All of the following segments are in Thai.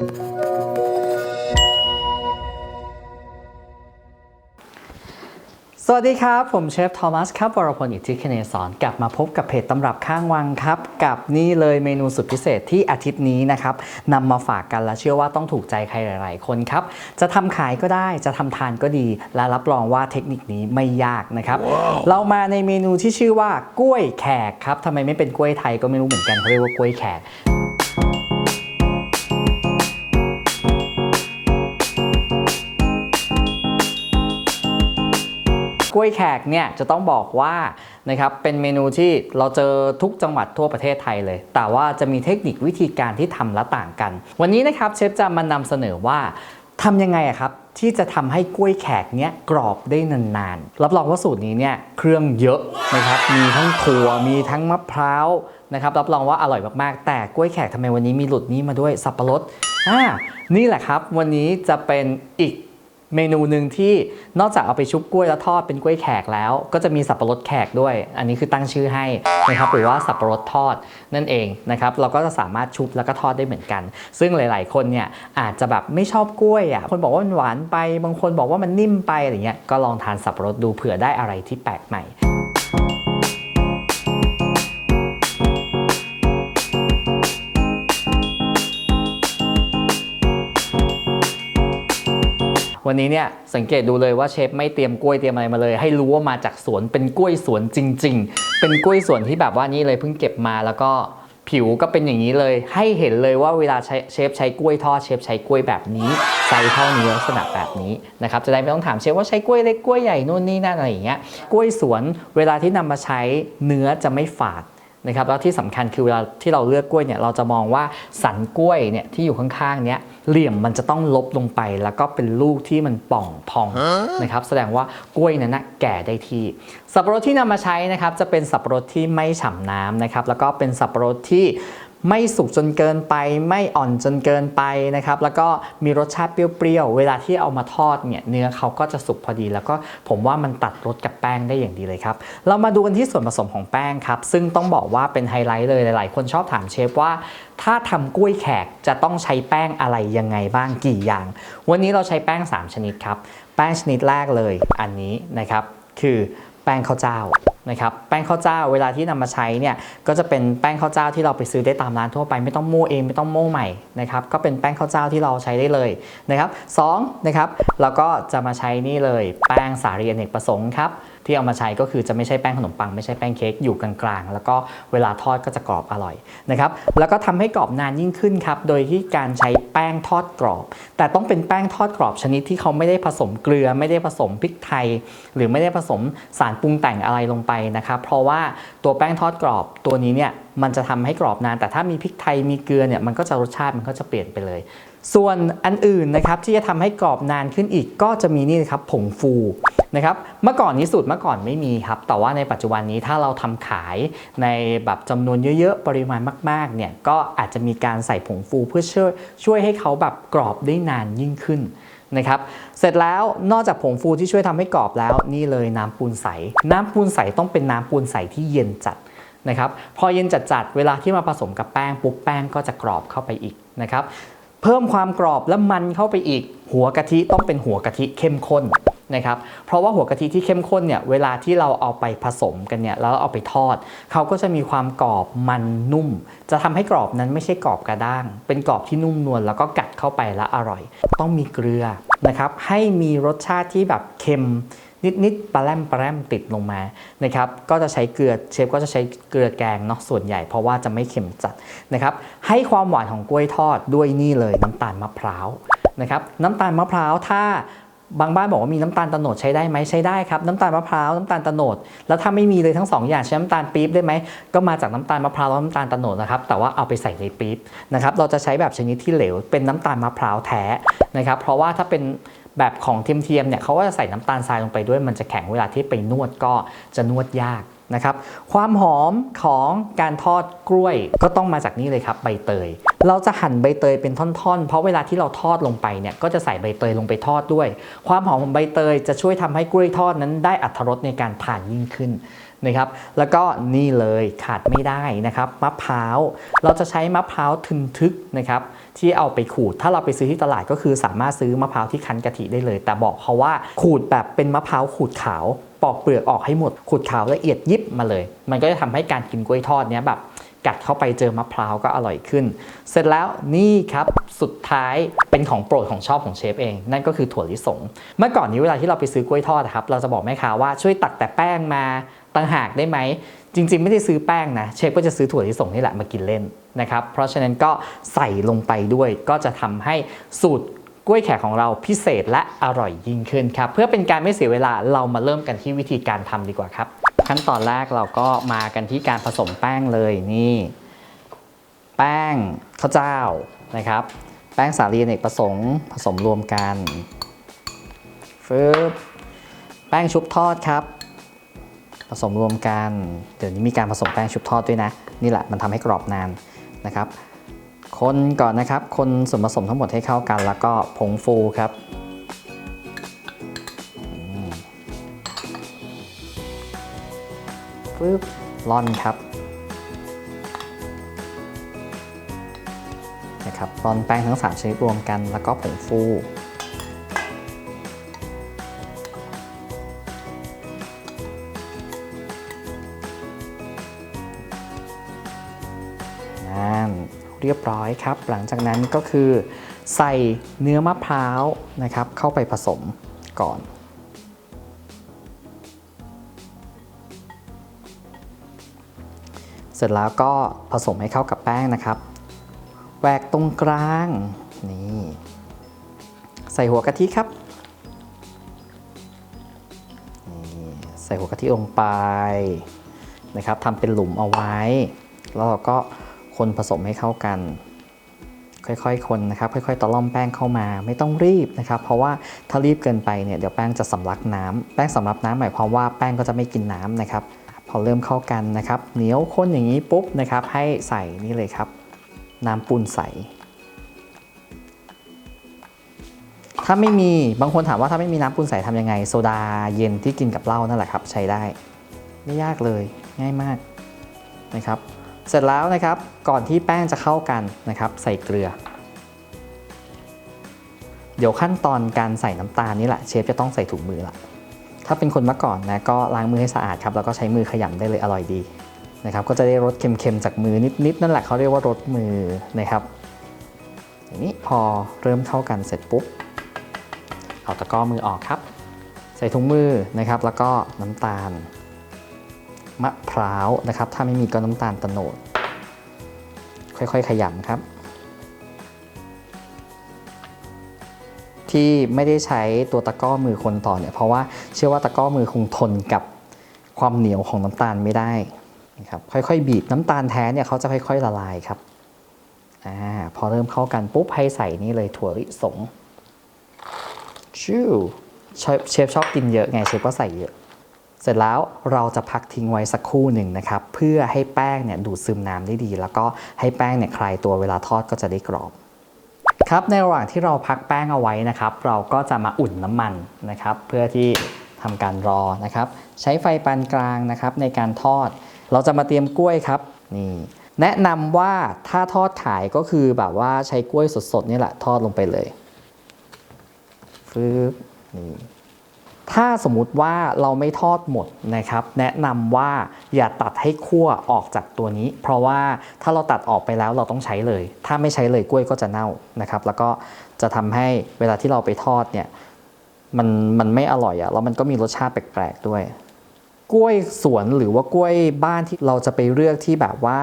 สวัสดีครับ ผมเชฟทอมัสครับวรพลอิทธิคเนศรกลับมาพบกับเพจตำรับข้างวังครับ กับนี่เลยเมนูสุดพิเศษที่อาทิตย์นี้นะครับนำมาฝากกันและเชื่อว่าต้องถูกใจใครหลาย ๆ คนครับ จะทำขายก็ได้จะทำทานก็ดี และรับรองว่าเทคนิคนี้ไม่ยากนะครับเรามาในเมนูที่ชื่อว่ากล้วยแขกครับทำไมไม่เป็นกล้วยไทยก็ไม่รู้เหมือนกันเขาเรียกว่ากล้วยแขก ล้วยแขกเนี่ยจะต้องบอกว่านะครับเป็นเมนูที่เราเจอทุกจังหวัดทั่วประเทศไทยเลย แต่ว่าจะมีเทคนิควิธีการที่ทำและต่างกัน วันนี้นะครับเชฟจะมานำเสนอว่าทำยังไงอะครับที่จะทำให้กล้วยแขกเนี้ยกรอบได้นานๆ รับรองว่าสูตรนี้เนี่ยเครื่องเยอะนะครับ มีทั้งถั่ว มีทั้งมะพร้าวนะครับ รับรองว่าอร่อยมากๆ แต่กล้วยแขกทำไมวันนี้มีหลุดนี้มาด้วยสับปะรด อ่า นี่แหละครับ วันนี้จะเป็นอีก เมนูหนึ่งที่นอกจากเอาไปชุบกล้วยแล้วทอดเป็นกล้วยแขกแล้ว ก็จะมีสับปะรดแขกด้วย อันนี้คือตั้งชื่อให้นะครับหรือว่าสับปะรดทอดนั่นเองนะครับเราก็จะสามารถชุบแล้วก็ทอดได้เหมือนกัน ซึ่งหลาย ๆ คนเนี่ยอาจจะแบบไม่ชอบกล้วยอะคนบอกว่ามันหวานไป บางคนบอกว่ามันนิ่มไปอะไรเงี้ยก็ลองทานสับปะรดดูเผื่อได้อะไรที่แปลกใหม่ วันนี้เนี่ยสังเกตดูเลยว่าเชฟไม่เตรียมกล้วยเตรียมอะไรมาเลย ให้รู้ว่ามาจากสวนเป็นกล้วยสวนจริง ๆ เป็นกล้วยสวนที่แบบว่านี่เลยเพิ่งเก็บมาแล้วก็ผิวก็เป็นอย่างนี้เลย ให้เห็นเลยว่าเวลาเชฟใช้กล้วยทอดเชฟใช้กล้วยแบบนี้ไซส์เท่านี้ลักษณะแบบนี้นะครับจะได้ไม่ต้องถามเชฟว่าใช้กล้วยเล็กกล้วยใหญ่นู่นนี่นั่นอะไรอย่างเงี้ยกล้วยสวนเวลาที่นำมาใช้เนื้อจะไม่ฝาด นะครับแล้วที่สำคัญคือเวลาที่เราเลือกกล้วยเนี่ยเราจะมองว่าสันกล้วยเนี่ยที่อยู่ข้างๆเนี้ยเหลี่ยมมันจะต้องลบลงไป แล้วก็เป็นลูกที่มันป่องพองนะครับแสดงว่ากล้วยนั้นนะแก่ได้ที่ สับปะรดที่นำมาใช้นะครับจะเป็นสับปะรดที่ไม่ฉ่ำน้ำนะครับแล้วก็เป็นสับปะรดที่ ไม่สุกจนเกินไป ไม่อ่อนจนเกินไปนะครับ แล้วก็มีรสชาติเปรี้ยวๆ เวลาที่เอามาทอดเนี่ยเนื้อเขาก็จะสุกพอดี แล้วก็ผมว่ามันตัดรสกับแป้งได้อย่างดีเลยครับ เรามาดูกันที่ส่วนผสมของแป้งครับ ซึ่งต้องบอกว่าเป็นไฮไลท์เลยหลาย ๆ คนชอบถามเชฟว่า ถ้าทำกล้วยแขกจะต้องใช้แป้งอะไรยังไงบ้างกี่อย่าง วันนี้เราใช้แป้ง 3 ชนิดครับ แป้งชนิดแรกเลยอันนี้นะครับคือ ป้งข้าวเจ้านะครับแป้งข้าวเจ้าเวลาที่นำมาใช้เนี่ยก็จะเป็นแป้งข้าวเจ้าที่เราไปซื้อได้ตามร้านทั่วไปไม่ต้องโม่เองไม่ต้องโม่ใหม่นะครับก็เป็นแป้งข้าวเจ้าที่เราใช้ได้เลยนะครับสองนะครับเราก็จะมาใช้นี่เลยแป้งสาลีอเนกประสงค์ครับ ที่เอามาใช้ก็คือจะไม่ใช่แป้งขนมปังไม่ใช่แป้งเค้กอยู่กลางๆ แล้วก็เวลาทอดก็จะกรอบอร่อยนะครับแล้วก็ทำให้กรอบนานยิ่งขึ้นครับโดยที่การใช้แป้งทอดกรอบ แต่ต้องเป็นแป้งทอดกรอบชนิดที่เขาไม่ได้ผสมเกลือ ไม่ได้ผสมพริกไทย หรือไม่ได้ผสมสารปรุงแต่งอะไรลงไปนะครับเพราะว่าตัวแป้งทอดกรอบตัวนี้เนี่ยมันจะทำให้กรอบนาน แต่ถ้ามีพริกไทยมีเกลือเนี่ยมันก็จะรสชาติมันก็จะเปลี่ยนไปเลย ส่วนอันอื่นนะครับที่จะทำให้กรอบนานขึ้นอีกก็จะมีนี่นะครับผงฟูนะครับเมื่อก่อนนี้สูตรเมื่อก่อนไม่มีครับ แต่ว่าในปัจจุบันนี้ถ้าเราทำขายในแบบจำนวนเยอะๆ ปริมาณมากๆเนี่ยก็อาจจะมีการใส่ผงฟูเพื่อช่วยช่วยให้เขาแบบกรอบได้นานยิ่งขึ้นนะครับเสร็จแล้วนอกจากผงฟูที่ช่วยทำให้กรอบแล้วนี่เลยน้ำปูนใส น้ำปูนใสต้องเป็นน้ำปูนใสที่เย็นจัดนะครับพอเย็นจัดๆเวลาที่มาผสมกับแป้งปุ๊บแป้งก็จะกรอบเข้าไปอีกนะครับ เพิ่มความกรอบและมันเข้าไปอีก หัวกะทิต้องเป็นหัวกะทิเข้มข้นนะครับ เพราะว่าหัวกะทิที่เข้มข้นเนี่ยเวลาที่เราเอาไปผสมกันเนี่ยแล้วเอาไปทอดเขาก็จะมีความกรอบมันนุ่ม จะทำให้กรอบนั้นไม่ใช่กรอบกระด้าง เป็นกรอบที่นุ่มนวลแล้วก็กัดเข้าไปแล้วอร่อย ต้องมีเกลือนะครับให้มีรสชาติที่แบบเค็ม นิดๆปลาแรมปลาแรมติดลงมานะครับก็จะใช้เกลือเชฟก็จะใช้เกลือแกงเนาะส่วนใหญ่เพราะว่าจะไม่เค็มจัดนะครับให้ความหวานของกล้วยทอดด้วยนี่เลยน้ำตาลมะพร้าวนะครับน้ำตาลมะพร้าวถ้าบางบ้านบอกว่ามีน้ำตาลตะโนดใช้ได้ไหมใช้ได้ครับน้ำตาลมะพร้าวน้ำตาลตะโนดแล้วถ้าไม่มีเลยทั้งสองอย่างใช้น้ำตาลปี๊บได้ไหมก็มาจากน้ำตาลมะพร้าวแล้วน้ำตาลตะโนดนะครับแต่ว่าเอาไปใส่ในปี๊บนะครับเราจะใช้แบบชนิดที่เหลวเป็นน้ำตาลมะพร้าวแท้นะครับเพราะว่าถ้าเป็น แบบของเทียมๆเนี่ยเขาก็จะใส่น้ำตาลทรายลงไปด้วยมันจะแข็งเวลาที่ไปนวดก็จะนวดยากนะครับความหอมของการทอดกล้วยก็ต้องมาจากนี่เลยครับใบเตย เราจะหั่นใบเตยเป็นท่อนๆ เพราะเวลาที่เราทอดลงไปเนี่ยก็จะใส่ใบเตยลงไปทอดด้วย ความหอมของใบเตยจะช่วยทำให้กล้วยทอดนั้นได้อัตรสในการทานยิ่งขึ้นนะครับแล้วก็นี่เลยขาดไม่ได้นะครับมะพร้าวเราจะใช้มะพร้าวทึนทึกนะครับ ที่เอาไปขูด ถ้าเราไปซื้อที่ตลาดก็คือสามารถซื้อมะพร้าวที่คั้นกะทิได้เลย แต่บอกเขาว่าขูดแบบเป็นมะพร้าวขูดขาวปอกเปลือกออกให้หมดขูดขาวละเอียดยิบมาเลย มันก็จะทำให้การกินกล้วยทอดเนี้ยแบบกัดเข้าไปเจอมะพร้าวก็อร่อยขึ้น เสร็จแล้วนี่ครับสุดท้ายเป็นของโปรดของชอบของเชฟเอง นั่นก็คือถั่วลิสง เมื่อก่อนนี้เวลาที่เราไปซื้อกล้วยทอดนะครับ เราจะบอกแม่ค้าว่าช่วยตักแต่แป้งมาต่างหากได้ไหมจริงๆ ไม่ได้ซื้อแป้งนะเชฟก็จะซื้อถั่วลิสงนี่แหละมากินเล่นนะครับ เพราะฉะนั้นก็ใส่ลงไปด้วยก็จะทำให้สูตรกล้วยแขกของเราพิเศษและอร่อยยิ่งขึ้นครับ เพื่อเป็นการไม่เสียเวลาเรามาเริ่มกันที่วิธีการทำดีกว่าครับ ขั้นตอนแรกเราก็มากันที่การผสมแป้งเลยนี่ แป้งข้าวเจ้านะครับ แป้งสาลีเนกประสงค์ผสมรวมกันฟึบแป้งชุบทอดครับ ผสมรวมกัน เดี๋ยวนี้มีการผสมแป้งชุบทอดด้วยนะ นี่แหละมันทำให้กรอบนานนะครับ คนก่อนนะครับ คนส่วนผสมทั้งหมดให้เข้ากัน แล้วก็ผงฟูครับปึ๊บร่อนครับนะครับร่อนแป้งทั้ง 3 ชนิดรวมกัน แล้วก็ผงฟู รียบร้อยครับ หลังจากนั้นก็คือ ใส่เนื้อมะพร้าวนะครับ เข้าไปผสมก่อนเสร็จแล้วก็ผสมให้เข้ากับแป้งนะครับ แหวกตรงกลาง นี่ ใส่หัวกะทิครับ ใส่หัวกะทิลงไปนะครับทำเป็นหลุมเอาไว้ แล้วเราก็ คนผสมให้เข้ากัน ค่อยๆ คนนะครับ ค่อยๆ ตะล่อมแป้งเข้ามา ไม่ต้องรีบนะครับ เพราะว่าถ้ารีบเกินไปเนี่ยเดี๋ยวแป้งจะสำลักน้ำแป้งสำลักน้ำหมายความว่าแป้งก็จะไม่กินน้ำนะครับ พอเริ่มเข้ากันนะครับ เหนียวข้นอย่างนี้ปุ๊บนะครับ ให้ใส่นี่เลยครับ น้ำปูนใสถ้าไม่มีบางคนถามว่าถ้าไม่มีน้ำปูนใสทำยังไง โซดาเย็นที่กินกับเหล้านั่นแหละครับ ใช้ได้ ไม่ยากเลยง่ายมากนะครับ เสร็จแล้วนะครับก่อนที่แป้งจะเข้ากันนะครับใส่เกลือ เดี๋ยวขั้นตอนการใส่น้ำตาลนี่แหละเชฟจะต้องใส่ถุงมือละถ้าเป็นคนเมื่อก่อนนะก็ล้างมือให้สะอาดครับแล้วก็ใช้มือขยำได้เลยอร่อยดีนะครับก็จะได้รสเค็มๆจากมือนิดๆนั่นแหละเขาเรียกว่ารสมือนะครับอย่างนี้พอเริ่มเข้ากันเสร็จปุ๊บเอาตะกร้อมือออกครับ ใส่ถุงมือนะครับแล้วก็น้ำตาล มะพร้าวนะครับ ถ้าไม่มีก็น้ำตาลโตโนด ค่อยๆ ขยำครับ ที่ไม่ได้ใช้ตัวตะก้อมือคนต่อเนี่ยเพราะว่าเชื่อว่าตะก้อมือคงทนกับความเหนียวของน้ำตาลไม่ได้นะครับค่อยๆ บีบน้ำตาลแท้เนี่ยเขาจะค่อยๆละลายครับอ่าพอเริ่มเข้ากันปุ๊บให้ใส่นี่เลยถั่วลิสงชิวเชฟชอบกินเยอะไงเชฟก็ใส่เยอะ เสร็จแล้วเราจะพักทิ้งไว้สักครู่หนึ่งนะครับ เพื่อให้แป้งเนี่ยดูดซึมน้ำได้ดี แล้วก็ให้แป้งเนี่ยคลายตัวเวลาทอดก็จะได้กรอบครับในระหว่างที่เราพักแป้งเอาไว้นะครับ เราก็จะมาอุ่นน้ำมันนะครับ เพื่อที่ทำการรอนะครับ ใช้ไฟปานกลางนะครับในการทอด เราจะมาเตรียมกล้วยครับนี่แนะนำว่าถ้าทอดขายก็คือแบบว่าใช้กล้วยสดๆนี่แหละทอดลงไปเลยฟืบนี่ ถ้าสมมุติว่าเราไม่ทอดหมดนะครับ แนะนำว่าอย่าตัดให้ขั้วออกจากตัวนี้ เพราะว่าถ้าเราตัดออกไปแล้วเราต้องใช้เลย ถ้าไม่ใช้เลยกล้วยก็จะเน่านะครับ แล้วก็จะทำให้เวลาที่เราไปทอดเนี่ยมันมันไม่อร่อยอะแล้วมันก็มีรสชาติแปลกๆด้วย กล้วยสวนหรือว่ากล้วยบ้านที่เราจะไปเลือกที่แบบว่า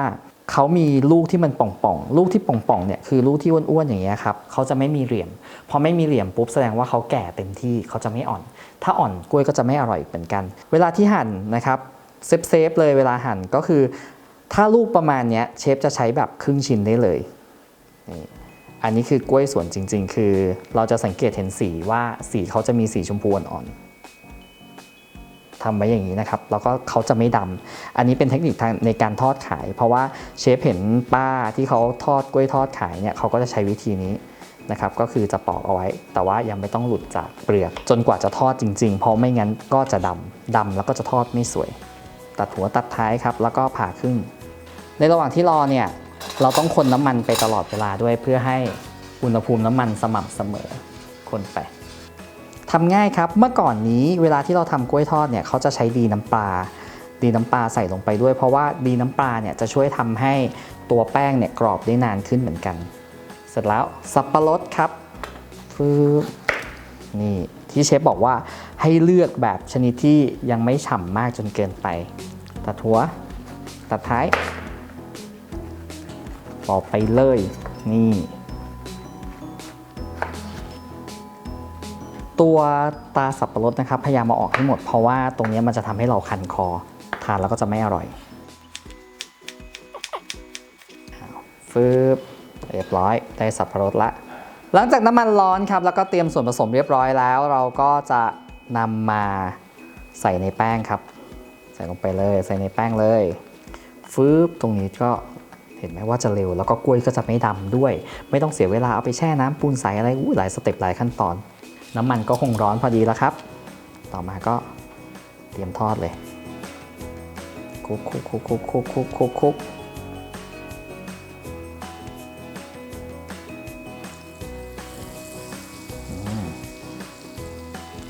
เขามีลูกที่มันป่องๆ ลูกที่ป่องๆ เนี่ยคือลูกที่อ้วนๆ อย่างเงี้ยครับ เขาจะไม่มีเหลี่ยม พอไม่มีเหลี่ยมปุ๊บแสดงว่าเขาแก่เต็มที่ เขาจะไม่อ่อน ถ้าอ่อนกล้วยก็จะไม่อร่อยเหมือนกัน เวลาที่หั่นนะครับเซฟเซฟๆเลยเวลาหั่นก็คือ ถ้าลูกประมาณเนี้ยเชฟจะใช้แบบครึ่งชิ้นได้เลยนี่อันนี้คือกล้วยสวนจริง ๆ คือ เราจะสังเกตเห็นสีว่าสีเขาจะมีสีชมพูอ่อนๆ ทำไว้อย่างนี้นะครับ แล้วก็เขาจะไม่ดำอันนี้เป็นเทคนิคทางในการทอดขาย เพราะว่าเชฟเห็นป้าที่เขาทอดกล้วยทอดขายเนี่ยเขาก็จะใช้วิธีนี้นะครับ ก็คือจะปอกเอาไว้ แต่ว่ายังไม่ต้องหลุดจากเปลือก จนกว่าจะทอดจริงๆ เพราะไม่งั้นก็จะดำดำแล้วก็จะทอดไม่สวย ตัดหัวตัดท้ายครับ แล้วก็ผ่าครึ่ง ในระหว่างที่รอเนี่ยเราต้องคนน้ำมันไปตลอดเวลาด้วยเพื่อให้อุณหภูมิน้ำมันสม่ำเสมอคนไป ทำง่ายครับ เมื่อก่อนนี้เวลาที่เราทำกล้วยทอดเนี่ยเขาจะใช้ดีน้ำปลา ดีน้ำปลาใส่ลงไปด้วย เพราะว่าดีน้ำปลาเนี่ยจะช่วยทำให้ตัวแป้งเนี่ยกรอบได้นานขึ้นเหมือนกัน เสร็จแล้วสับปะรดครับฟืนี่ที่เชฟบอกว่าให้เลือกแบบชนิดที่ยังไม่ฉ่ำมากจนเกินไปตัดหัวตัดท้ายปอกไปเลย นี่ ตัวตาสับปะรดนะครับพยายามมาออกให้หมด เพราะว่าตรงนี้มันจะทำให้เราคันคอ ทานแล้วก็จะไม่อร่อยฟืบเรียบร้อยได้สับปะรดละ หลังจากน้ำมันร้อนครับแล้วก็เตรียมส่วนผสมเรียบร้อยแล้ว เราก็จะนำมาใส่ในแป้งครับ ใส่ลงไปเลยใส่ในแป้งเลยฟืบตรงนี้ก็เห็นไหมว่าจะเร็วแล้วก็กล้วยก็จะไม่ดำด้วย ไม่ต้องเสียเวลาเอาไปแช่น้ำปูนใสอะไรอู้หลายสเต็ปหลายขั้นตอน น้ำมันก็คงร้อนพอดีแล้วครับ ต่อมาก็เตรียมทอดเลยคุกคุกคุกคุกคุกคุกคุกคุก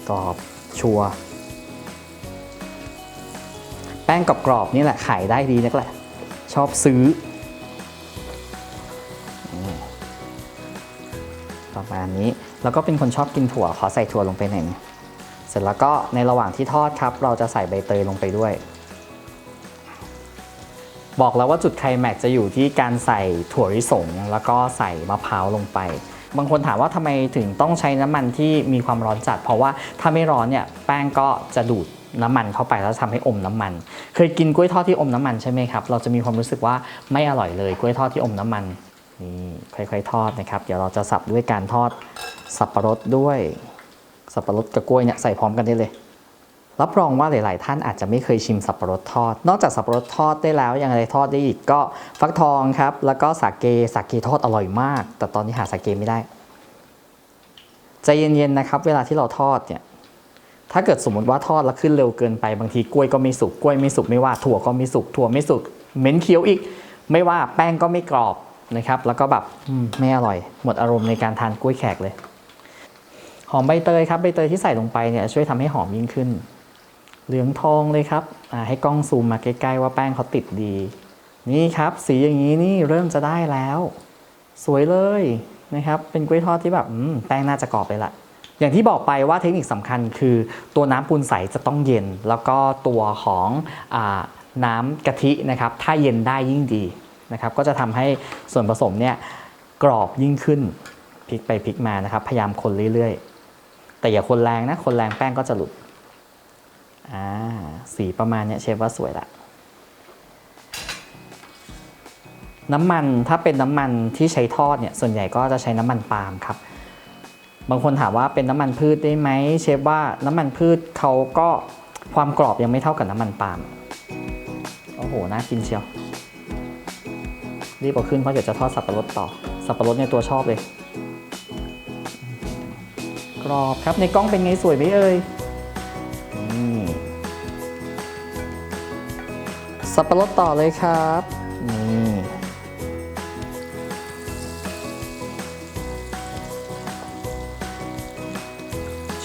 กรอบชัวร์แป้งกรอบๆนี่แหละขายได้ดีนักแหละ ชอบซื้อ ประมาณนี้ แล้วก็เป็นคนชอบกินถั่วขอใส่ถั่วลงไปหน่อยเสร็จแล้วก็ในระหว่างที่ทอดครับ เราจะใส่ใบเตยลงไปด้วย บอกแล้วว่าจุดไคลแม็กจะอยู่ที่การใส่ถั่วลิสงแล้วก็ใส่มะพร้าวลงไป บางคนถามว่าทำไมถึงต้องใช้น้ำมันที่มีความร้อนจัด เพราะว่าถ้าไม่ร้อนเนี่ยแป้งก็จะดูดน้ำมันเข้าไปแล้วทำให้อมน้ำมัน เคยกินกล้วยทอดที่อมน้ำมันใช่ไหมครับ เราจะมีความรู้สึกว่าไม่อร่อยเลยกล้วยทอดที่อมน้ำมัน นี่ค่อยๆทอดนะครับ เดี๋ยวเราจะสับด้วยการทอดสับปะรดด้วย สับปะรดกับกล้วยเนี่ยใส่พร้อมกันได้เลยรับรองว่าหลาย ๆ ท่านอาจจะไม่เคยชิมสับปะรดทอด นอกจากสับปะรดทอดได้แล้วยังอะไรทอดได้อีกก็ฟักทองครับ แล้วก็สาเกสาเกทอดอร่อยมาก แต่ตอนนี้หาสาเกไม่ได้ใจเย็น ๆ นะครับ เวลาที่เราทอดเนี่ยถ้าเกิดสมมติว่าทอดแล้วขึ้นเร็วเกินไปบางทีกล้วยก็ไม่สุกกล้วยไม่สุกไม่ว่าถั่วก็ไม่สุกถั่วไม่สุกเหม็นเคี้ยวอีก ไม่ว่าแป้งก็ไม่กรอบ นะครับ แล้วก็แบบไม่อร่อย หมดอารมณ์ในการทานกล้วยแขกเลย หอมใบเตยครับ ใบเตยที่ใส่ลงไปเนี่ยช่วยทำให้หอมยิ่งขึ้น เหลืองทองเลยครับให้กล้องซูมมาใกล้ๆว่าแป้งเขาติดดี นี่ครับ สีอย่างนี้นี่เริ่มจะได้แล้ว สวยเลยนะครับ เป็นกล้วยทอดที่แบบแป้งน่าจะกรอบเลยล่ะอย่างที่บอกไปว่าเทคนิคสำคัญคือตัวน้ำปูนใสจะต้องเย็น แล้วก็ตัวของอน้ำกะทินะครับ ถ้าเย็นได้ยิ่งดี นะครับก็จะทำให้ส่วนผสมเนี่ยกรอบยิ่งขึ้นพลิกไปพลิกมานะครับ พยายามคนเรื่อยๆ แต่อย่าคนแรงนะ คนแรงแป้งก็จะหลุดอ่าสีประมาณเนี้ยเชฟว่าสวยละน้ำมันถ้าเป็นน้ำมันที่ใช้ทอดเนี่ยส่วนใหญ่ก็จะใช้น้ำมันปาล์มครับบางคนถามว่าเป็นน้ำมันพืชได้ไหมเชฟว่าน้ำมันพืชเขาก็ความกรอบยังไม่เท่ากับน้ำมันปาล์มโอ้โหน่ากินเชียว รีบเอาขึ้นเพราะเดี๋ยวจะทอดสับปะรดต่อ สับปะรดเนี่ยตัวชอบเลย กรอบครับในกล้องเป็นไงสวยไหมเอ่ยนี่สับปะรดต่อเลยครับนี่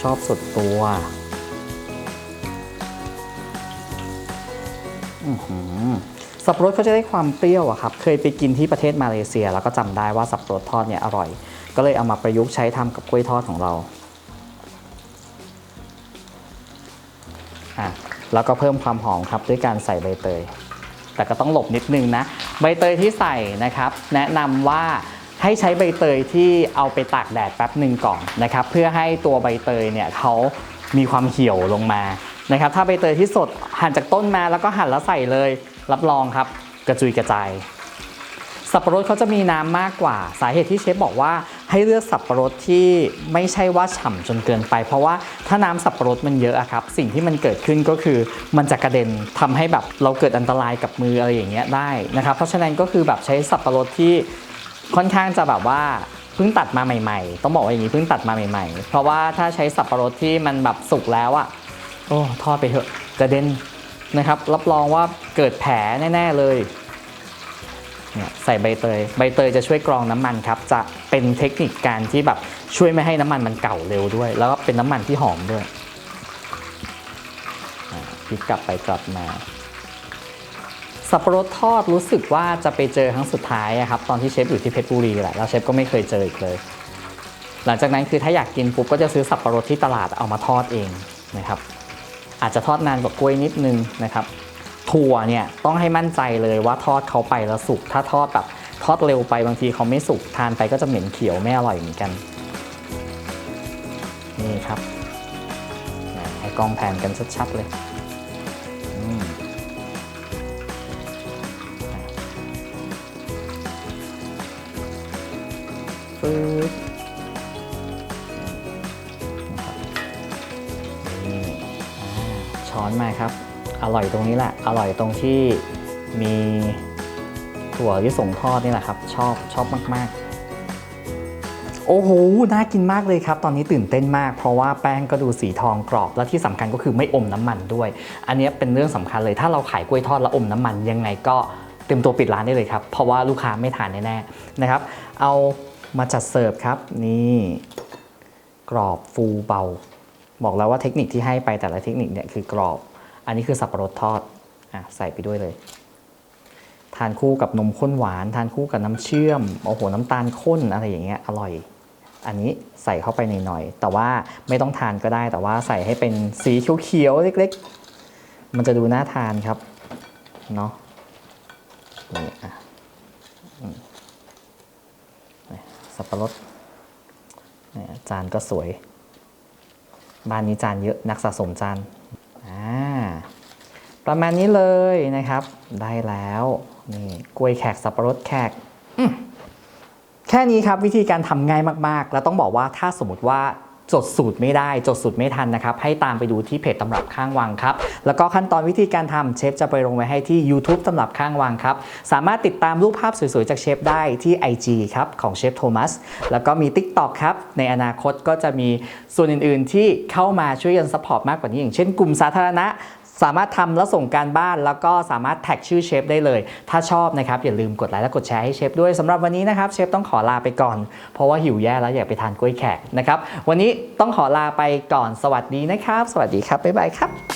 ชอบสุดตัวอื้อหือ สับปะรดเขาจะได้ความเปรี้ยวอะครับ เคยไปกินที่ประเทศมาเลเซีย แล้วก็จำได้ว่าสับปะรดทอดเนี่ยอร่อย ก็เลยเอามาประยุกต์ใช้ทำกับกล้วยทอดของเราอะแล้วก็เพิ่มความหอมครับด้วยการใส่ใบเตย แต่ก็ต้องหลบนิดนึงนะ ใบเตยที่ใส่นะครับ แนะนำว่าให้ใช้ใบเตยที่เอาไปตากแดดแป๊บหนึ่งก่อนนะครับ เพื่อให้ตัวใบเตยเนี่ยเขามีความเหี่ยวลงมานะครับ ถ้าใบเตยที่สดหั่นจากต้นมาแล้วก็หั่นแล้วใส่เลย รับรองครับกระจุยกระจายสับปะรดเขาจะมีน้ำมากกว่า สาเหตุที่เชฟบอกว่าให้เลือกสับปะรดที่ไม่ใช่ว่าฉ่ำจนเกินไป เพราะว่าถ้าน้ำสับปะรดมันเยอะอะครับ สิ่งที่มันเกิดขึ้นก็คือมันจะกระเด็นทำให้แบบเราเกิดอันตรายกับมืออะไรอย่างเงี้ยได้นะครับ เพราะฉะนั้นก็คือแบบใช้สับปะรดที่ค่อนข้างจะแบบว่าเพิ่งตัดมาใหม่ ๆ ต้องบอกว่าอย่างนี้เพิ่งตัดมาใหม่ๆ เพราะว่าถ้าใช้สับปะรดที่มันแบบสุกแล้วอะโอ้ทอดไปเถอะกระเด็น นะครับ รับรองว่าเกิดแผลแน่ ๆ เลยเนี่ยใส่ใบเตย ใบเตยจะช่วยกรองน้ำมันครับ จะเป็นเทคนิคการที่แบบช่วยไม่ให้น้ำมันมันเก่าเร็วด้วย แล้วก็เป็นน้ำมันที่หอมด้วยพลิกกลับไปกลับมา สับปะรดทอดรู้สึกว่าจะไปเจอครั้งสุดท้ายครับ ตอนที่เชฟอยู่ที่เพชรบุรีแหละแล้วเชฟก็ไม่เคยเจออีกเลย หลังจากนั้นคือถ้าอยากกินปุ๊บก็จะซื้อสับปะรดที่ตลาดเอามาทอดเองนะครับ อาจจะทอดนานกว่ากล้วยนิดนึงนะครับถั่วเนี่ยต้องให้มั่นใจเลยว่าทอดเขาไปแล้วสุกถ้าทอดแบบทอดเร็วไปบางทีเขาไม่สุกทานไปก็จะเหม็นเขียวไม่อร่อยเหมือนกันนี่ครับให้กล้องแผนกันชัดๆเลยอืมปึ๊บ อนมาครับ อร่อยตรงนี้แหละ อร่อยตรงที่มีถั่วที่ส่งทอดนี่แหละครับ ชอบชอบมาก ๆ โอ้โห น่ากินมากเลยครับ ตอนนี้ตื่นเต้นมาก เพราะว่าแป้งก็ดูสีทองกรอบ และที่สำคัญก็คือไม่อมน้ำมันด้วย อันนี้เป็นเรื่องสำคัญเลย ถ้าเราขายกล้วยทอดแล้วอมน้ำมันยังไงก็เต็มตัวปิดร้านได้เลยครับ เพราะว่าลูกค้าไม่ทานแน่ๆนะครับ เอามาจัดเสิร์ฟครับ นี่ กรอบฟูเบา บอกแล้วว่าเทคนิคที่ให้ไปแต่ละเทคนิคเนี่ยคือกรอบ อันนี้คือสับปะรดทอดอะใส่ไปด้วยเลย ทานคู่กับนมข้นหวาน ทานคู่กับน้ำเชื่อมโอ้โหน้ำตาลข้นอะไรอย่างเงี้ยอร่อย อันนี้ใส่เข้าไปหน่อยๆแต่ว่าไม่ต้องทานก็ได้แต่ว่าใส่ให้เป็นสีเขียวๆเล็กๆ มันจะดูน่าทานครับเนาะนี่อะสับปะรดจานก็สวย บ้านนี้จานเยอะนักสะสมจานอ่าประมาณนี้เลยนะครับ ได้แล้วนี่กล้วยแขกสับปะรดแขกแค่นี้ครับวิธีการทำง่ายมากๆ แล้วต้องบอกว่าถ้าสมมติว่า จดสูตรไม่ได้ จดสูตรไม่ทันนะครับ ให้ตามไปดูที่เพจตำรับข้างวังครับ แล้วก็ขั้นตอนวิธีการทำเชฟจะไปลงไว้ให้ที่ YouTube ตำรับข้างวังครับ สามารถติดตามรูปภาพสวยๆ จากเชฟได้ที่ IG ครับ ของเชฟโทมัส แล้วก็มี TikTok ครับ ในอนาคตก็จะมีส่วนอื่นๆ ที่เข้ามาช่วยกันซัพพอร์ตมากกว่านี้อย่างเช่นกลุ่มสาธารณะ สามารถทำแล้วส่งการบ้าน แล้วก็สามารถแท็กชื่อเชฟได้เลย ถ้าชอบนะครับอย่าลืมกดไลค์และกดแชร์ให้เชฟด้วยสำหรับวันนี้นะครับเชฟต้องขอลาไปก่อน เพราะว่าหิวแย่แล้วอยากไปทานกล้วยแขกนะครับวันนี้ต้องขอลาไปก่อนสวัสดีนะครับ สวัสดีครับบ๊ายบายครับ